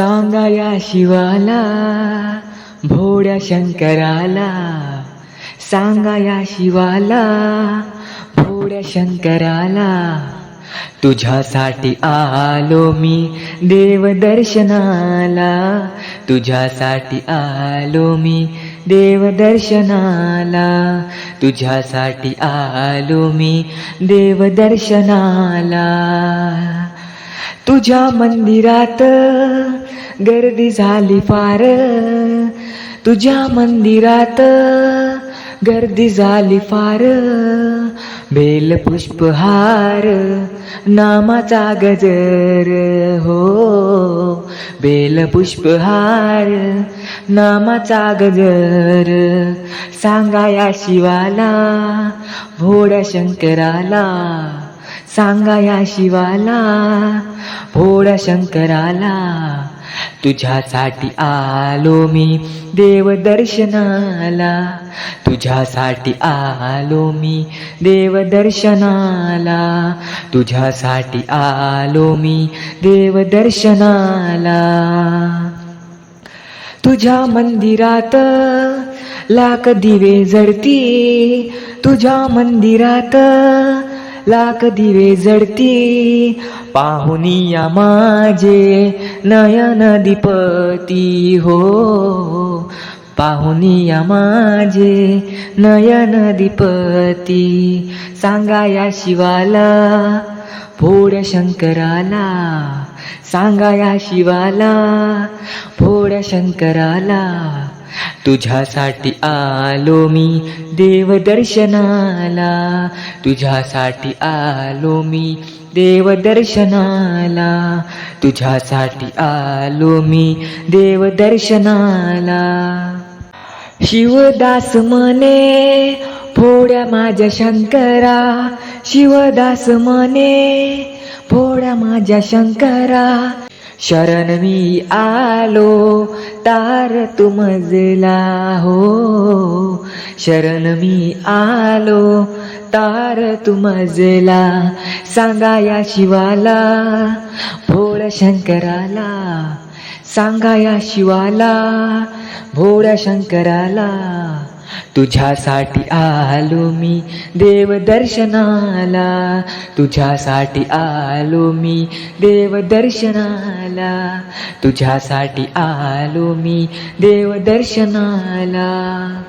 सांगा या शिवाला भोड्या शंकराला. सांगा या शिवाला भोड्या शंकराला. तुझ्यासाठी आलो मी देवदर्शनाला. तुझ्यासाठी आलो मी देवदर्शनाला. तुझ्यासाठी आलो मी देवदर्शनाला. तुझ्या मंदिरात गर्दी झाली फार. तुझ्या मंदिरात गर्दी झाली फार. बेल पुष्पहार नामाचा गजर हो. बेल पुष्पहार नामाचा गजर. सांगा या शिवाला भोड्या शंकराला. सांगा या शिवाला भोळ्या शंकराला तुझ्यासाठी आलो मी देवदर्शनाला तुझ्यासाठी आलो मी देवदर्शनाला तुझ्यासाठी आलो मी देवदर्शनाला तुझ्या मंदिरात लाख दिवे जडती तुझ्या मंदिरात लाख दिवे जडती. पाहुनिया माझे नयन दीपती हो. पाहुनिया माझे नयन दीपती. सांगा या शिवाला भोड शंकराला. सांगा या शिवाला भोड शंकराला. तुझ्यासाठी आलो मी देवदर्शनाला. तुझ्यासाठी आलो मी देवदर्शनाला. तुझ्यासाठी आलो मी देवदर्शनाला. शिवदास मने फोड्या माझ्या शंकरा. शिवदास मने फोड्या माझ्या शंकरा. शरण मी आलो तार तुमजला हो. शरण मी आलो तार तुमजला सांगा या शिवाला भोळ शंकराला सांगा या शिवाला भोळ्या शंकराला तुझ्यासाठी आलो मी देवदर्शनाला. तुझ्यासाठी आलो मी देवदर्शनाला. तुझ्यासाठी आलो मी देवदर्शनाला.